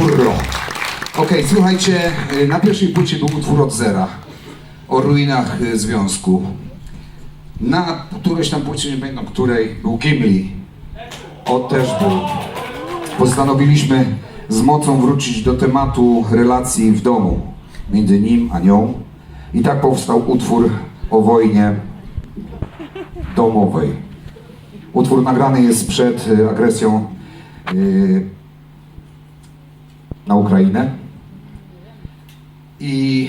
Urro. Okej, słuchajcie, y, na pierwszej płycie był utwór od zera o ruinach y, związku. Na którejś tam płycie, nie pamiętam której, był Gimli. O, też był. Postanowiliśmy z mocą wrócić do tematu relacji w domu między nim a nią. I tak powstał utwór o wojnie domowej. Utwór nagrany jest przed y, agresją y, na Ukrainę. I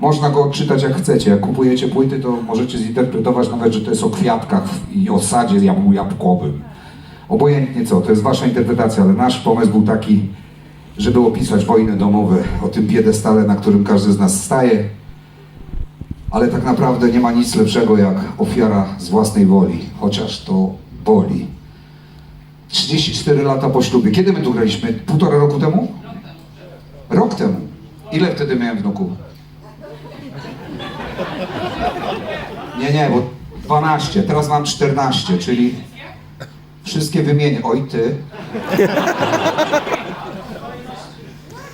można go odczytać jak chcecie. Jak kupujecie płyty, to możecie zinterpretować nawet, że to jest o kwiatkach i o sadzie jabł- jabłkowym. Obojętnie co, to jest wasza interpretacja, ale nasz pomysł był taki, żeby opisać wojny domowe, o tym piedestale, na którym każdy z nas staje. Ale tak naprawdę nie ma nic lepszego jak ofiara z własnej woli, chociaż to boli. 34 lata po ślubie. Kiedy my tu graliśmy? Półtora roku temu? Rok temu. Ile wtedy miałem wnuków? Nie, nie, bo 12, teraz mam 14, czyli wszystkie wymienię. Oj, ty.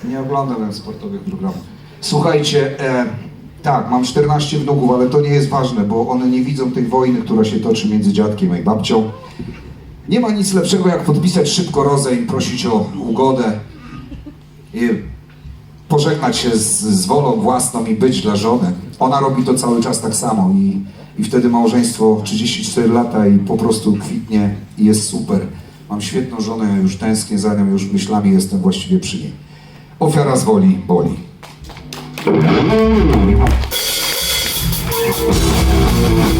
Nie oglądam sportowych programów. Słuchajcie, e, tak, mam 14 wnuków, ale to nie jest ważne, bo one nie widzą tej wojny, która się toczy między dziadkiem i babcią. Nie ma nic lepszego, jak podpisać szybko rozejm, prosić o ugodę i pożegnać się z, z wolą własną i być dla żony. Ona robi to cały czas tak samo i, i wtedy małżeństwo 34 lata i po prostu kwitnie i jest super. Mam świetną żonę, już tęsknię za nią, już myślami jestem właściwie przy niej. Ofiara z woli boli. A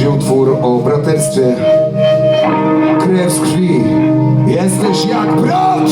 będzie utwór o braterstwie. Krew z krwi. Jesteś jak brat!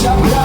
Shut up.